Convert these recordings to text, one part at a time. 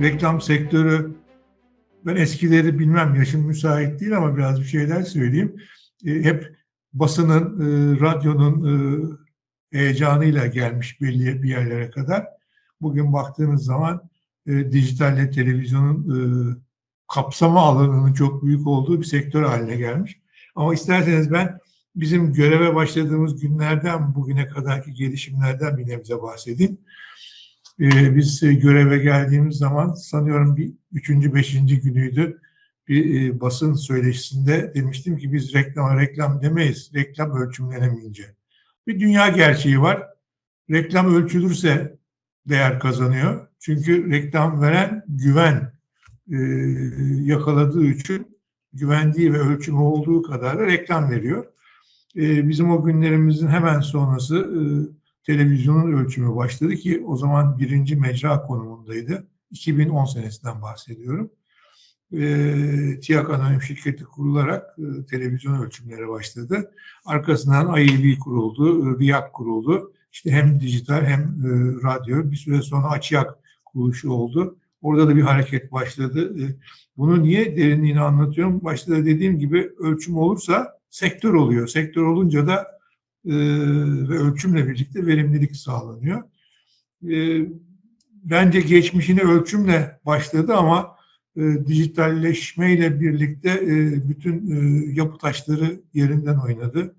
reklam sektörü ben eskileri bilmem yaşım müsait değil ama biraz bir şeyler söyleyeyim. E, hep basının, e, radyonun e, heyecanıyla gelmiş belli bir yerlere kadar. Bugün baktığınız zaman dijitalle televizyonun e, kapsama alanının çok büyük olduğu bir sektör haline gelmiş. Ama isterseniz ben bizim göreve başladığımız günlerden bugüne kadarki gelişimlerden bir nebze bahsedeyim. Ee, biz e, göreve geldiğimiz zaman sanıyorum bir üçüncü, beşinci günüydü. Bir e, basın söyleşisinde demiştim ki biz reklam reklam demeyiz. Reklam ölçümlenemeyince. Bir dünya gerçeği var. Reklam ölçülürse değer kazanıyor. Çünkü reklam veren güven e, yakaladığı için güvendiği ve ölçümü olduğu kadar da reklam veriyor. Bizim o günlerimizin hemen sonrası televizyonun ölçümü başladı ki o zaman birinci mecra konumundaydı. 2010 senesinden bahsediyorum. E, TİAK Anonim Şirketi kurularak e, televizyon ölçümleri başladı. Arkasından IEB kuruldu, e, RIAK kuruldu. İşte hem dijital hem e, radyo. Bir süre sonra AÇİAK kuruluşu oldu. Orada da bir hareket başladı. E, bunu niye derinliğini anlatıyorum? Başta da dediğim gibi ölçüm olursa sektör oluyor. Sektör olunca da ve ölçümle birlikte verimlilik sağlanıyor. E, bence geçmişine ölçümle başladı ama e, dijitalleşmeyle birlikte e, bütün e, yapı taşları yerinden oynadı.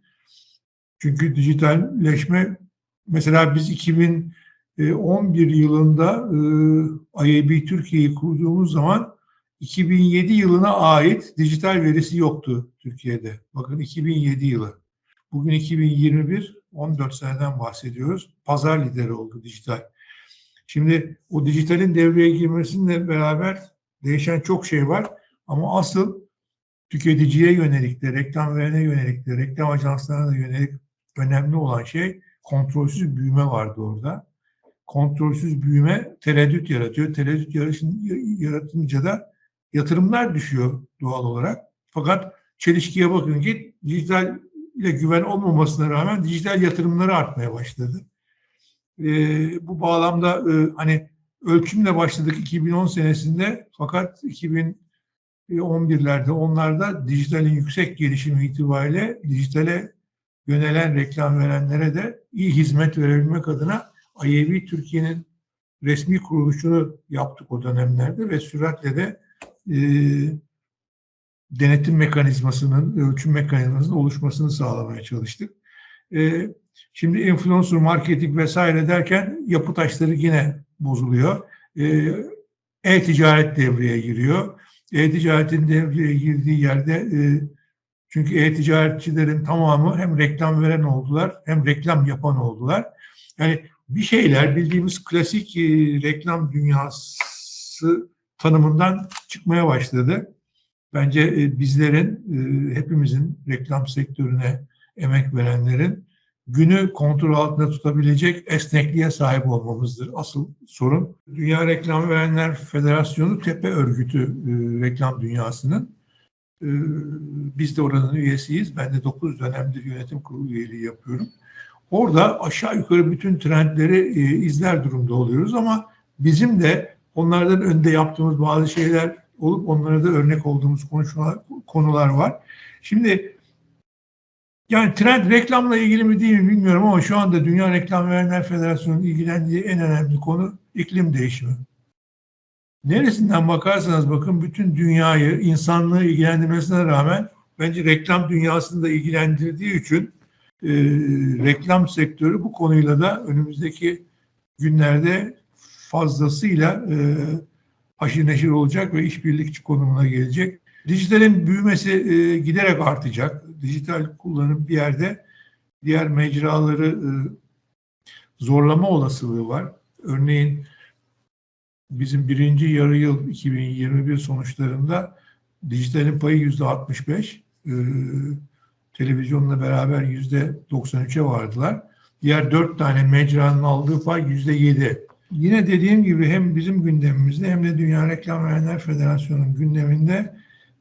Çünkü dijitalleşme mesela biz 2011 yılında e, IAB Türkiye'yi kurduğumuz zaman 2007 yılına ait dijital verisi yoktu Türkiye'de. Bakın 2007 yılı. Bugün 2021, 14 seneden bahsediyoruz. Pazar lideri oldu dijital. Şimdi o dijitalin devreye girmesiyle beraber değişen çok şey var. Ama asıl tüketiciye yönelik de, reklam verene yönelik de, reklam ajanslarına yönelik önemli olan şey kontrolsüz büyüme vardı orada. Kontrolsüz büyüme tereddüt yaratıyor. Tereddüt yaratınca da yatırımlar düşüyor doğal olarak. Fakat çelişkiye bakın ki dijital ile güven olmamasına rağmen dijital yatırımları artmaya başladı. E, bu bağlamda e, hani ölçümle başladık 2010 senesinde fakat 2011'lerde onlarda dijitalin yüksek gelişimi itibariyle dijitale yönelen reklam verenlere de iyi hizmet verebilmek adına IAB Türkiye'nin resmi kuruluşunu yaptık o dönemlerde ve süratle de e, denetim mekanizmasının, ölçüm mekanizmasının oluşmasını sağlamaya çalıştık. E, şimdi influencer marketing vesaire derken yapı taşları yine bozuluyor. E, e-ticaret devreye giriyor. E-ticaretin devreye girdiği yerde e, çünkü e-ticaretçilerin tamamı hem reklam veren oldular hem reklam yapan oldular. Yani bir şeyler bildiğimiz klasik e, reklam dünyası tanımından çıkmaya başladı. Bence e, bizlerin, e, hepimizin reklam sektörüne emek verenlerin günü kontrol altında tutabilecek esnekliğe sahip olmamızdır asıl sorun. Dünya Reklam Verenler Federasyonu tepe örgütü e, reklam dünyasının. Biz de oranın üyesiyiz. Ben de 9 dönemdir yönetim kurulu üyeliği yapıyorum. Orada aşağı yukarı bütün trendleri izler durumda oluyoruz ama bizim de onlardan önde yaptığımız bazı şeyler olup onlara da örnek olduğumuz konuşmalar, konular var. Şimdi yani trend reklamla ilgili mi değil mi bilmiyorum ama şu anda Dünya Reklam Verenler Federasyonu'nun ilgilendiği en önemli konu iklim değişimi. Neresinden bakarsanız bakın bütün dünyayı, insanlığı ilgilendirmesine rağmen bence reklam dünyasını da ilgilendirdiği için e, reklam sektörü bu konuyla da önümüzdeki günlerde fazlasıyla e, haşir neşir olacak ve işbirlikçi konumuna gelecek. Dijitalin büyümesi e, giderek artacak. Dijital kullanım bir yerde diğer mecraları e, zorlama olasılığı var. Örneğin bizim birinci yarı yıl 2021 sonuçlarında dijitalin payı yüzde 65, e, televizyonla beraber yüzde 93'e vardılar. Diğer dört tane mecranın aldığı pay yüzde 7. Yine dediğim gibi hem bizim gündemimizde hem de Dünya Reklam Verenler Federasyonu'nun gündeminde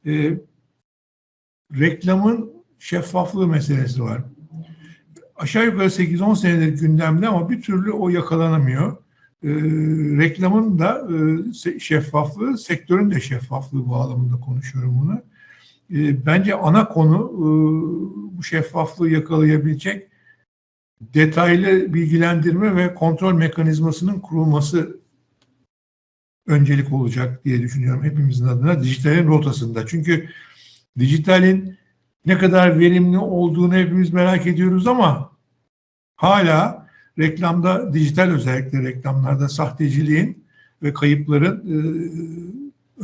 e, reklamın şeffaflığı meselesi var. Aşağı yukarı 8-10 senedir gündemde ama bir türlü o yakalanamıyor. e, reklamın da e, şeffaflığı, sektörün de şeffaflığı bağlamında konuşuyorum bunu. E, bence ana konu e, bu şeffaflığı yakalayabilecek detaylı bilgilendirme ve kontrol mekanizmasının kurulması öncelik olacak diye düşünüyorum hepimizin adına dijitalin rotasında. Çünkü dijitalin ne kadar verimli olduğunu hepimiz merak ediyoruz ama hala reklamda dijital özellikle reklamlarda sahteciliğin ve kayıpların e,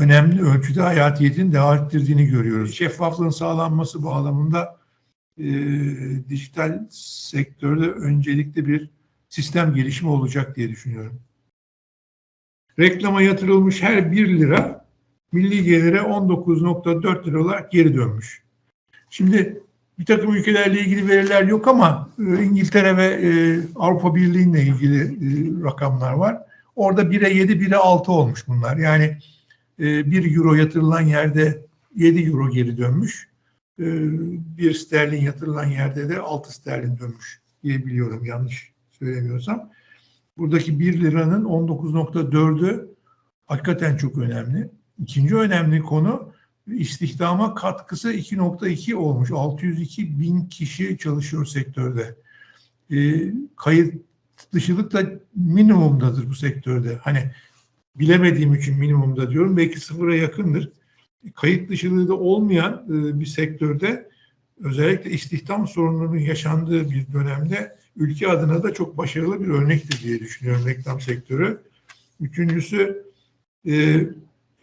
önemli ölçüde hayatiyetini devam ettirdiğini görüyoruz. Şeffaflığın sağlanması bağlamında e, dijital sektörde öncelikli bir sistem gelişimi olacak diye düşünüyorum. Reklama yatırılmış her 1 lira milli gelire 19.4 lira olarak geri dönmüş. Şimdi bir takım ülkelerle ilgili veriler yok ama e, İngiltere ve e, Avrupa Birliği'yle ilgili e, rakamlar var. Orada 1'e 7, 1'e 6 olmuş bunlar. Yani e, 1 euro yatırılan yerde 7 euro geri dönmüş. E, 1 sterlin yatırılan yerde de 6 sterlin dönmüş diye biliyorum yanlış söylemiyorsam. Buradaki 1 liranın 19.4'ü hakikaten çok önemli. İkinci önemli konu istihdama katkısı 2.2 olmuş. 602 bin kişi çalışıyor sektörde. E, kayıt dışılık da minimumdadır bu sektörde. Hani bilemediğim için minimumda diyorum. Belki sıfıra yakındır. Kayıt dışılığı da olmayan e, bir sektörde özellikle istihdam sorunlarının yaşandığı bir dönemde ülke adına da çok başarılı bir örnektir diye düşünüyorum reklam sektörü. Üçüncüsü e,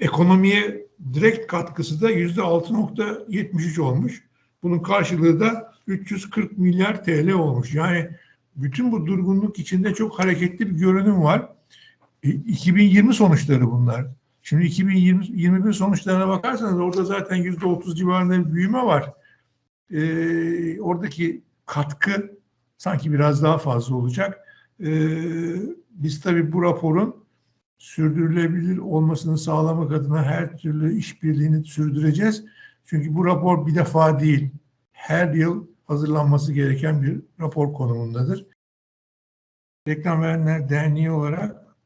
ekonomiye direkt katkısı da yüzde 6.73 olmuş. Bunun karşılığı da 340 milyar TL olmuş. Yani bütün bu durgunluk içinde çok hareketli bir görünüm var. E, 2020 sonuçları bunlar. Şimdi 2021 sonuçlarına bakarsanız orada zaten yüzde 30 civarında bir büyüme var. E, oradaki katkı sanki biraz daha fazla olacak. E, biz tabii bu raporun sürdürülebilir olmasını sağlamak adına her türlü işbirliğini sürdüreceğiz. Çünkü bu rapor bir defa değil, her yıl hazırlanması gereken bir rapor konumundadır. Reklam Verenler Derneği olarak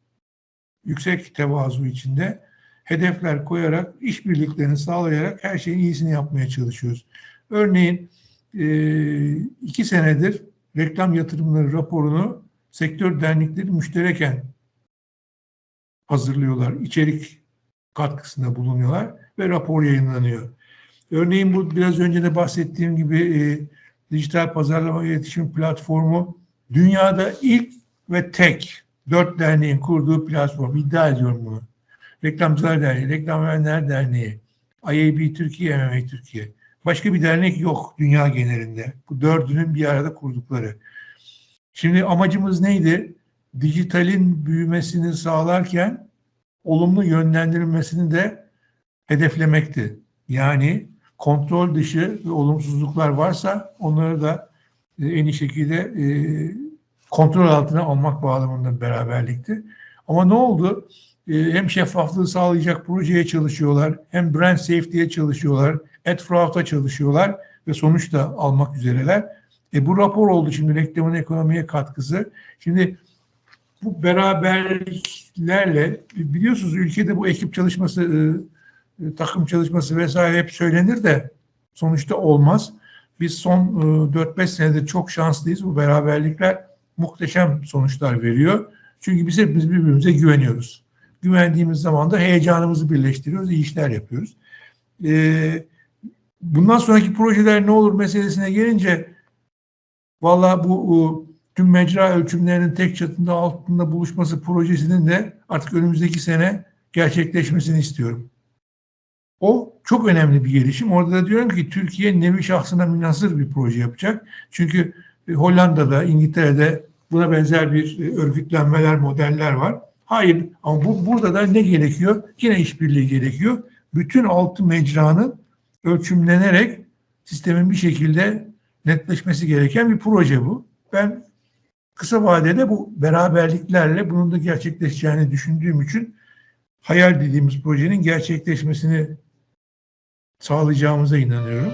yüksek tevazu içinde hedefler koyarak, işbirliklerini sağlayarak her şeyin iyisini yapmaya çalışıyoruz. Örneğin iki senedir reklam yatırımları raporunu sektör dernekleri müştereken hazırlıyorlar, içerik katkısında bulunuyorlar ve rapor yayınlanıyor. Örneğin bu biraz önce de bahsettiğim gibi e, dijital pazarlama iletişim platformu dünyada ilk ve tek dört derneğin kurduğu platform. iddia ediyorum bunu. Reklamcılar Derneği, Reklam Verenler Derneği, IAB Türkiye, MMA Türkiye. Başka bir dernek yok dünya genelinde. Bu dördünün bir arada kurdukları. Şimdi amacımız neydi? dijitalin büyümesini sağlarken olumlu yönlendirilmesini de hedeflemekti. Yani kontrol dışı ve olumsuzluklar varsa onları da en iyi şekilde e, kontrol altına almak bağlamında beraberlikti. Ama ne oldu? E, hem şeffaflığı sağlayacak projeye çalışıyorlar, hem brand safety'ye çalışıyorlar, ad fraud'a çalışıyorlar ve sonuç da almak üzereler. E, bu rapor oldu şimdi reklamın ekonomiye katkısı. Şimdi bu beraberliklerle biliyorsunuz ülkede bu ekip çalışması, e, takım çalışması vesaire hep söylenir de sonuçta olmaz. Biz son 4-5 senedir çok şanslıyız. Bu beraberlikler muhteşem sonuçlar veriyor. Çünkü biz hepimiz birbirimize güveniyoruz. Güvendiğimiz zaman da heyecanımızı birleştiriyoruz, iyi işler yapıyoruz. Bundan sonraki projeler ne olur meselesine gelince valla bu tüm mecra ölçümlerinin tek çatında altında buluşması projesinin de artık önümüzdeki sene gerçekleşmesini istiyorum. O çok önemli bir gelişim. Orada da diyorum ki Türkiye nevi şahsına münasır bir proje yapacak. Çünkü e, Hollanda'da, İngiltere'de buna benzer bir e, örgütlenmeler, modeller var. Hayır ama bu, burada da ne gerekiyor? Yine işbirliği gerekiyor. Bütün altı mecranın ölçümlenerek sistemin bir şekilde netleşmesi gereken bir proje bu. Ben kısa vadede bu beraberliklerle bunun da gerçekleşeceğini düşündüğüm için hayal dediğimiz projenin gerçekleşmesini sağlayacağımıza inanıyorum.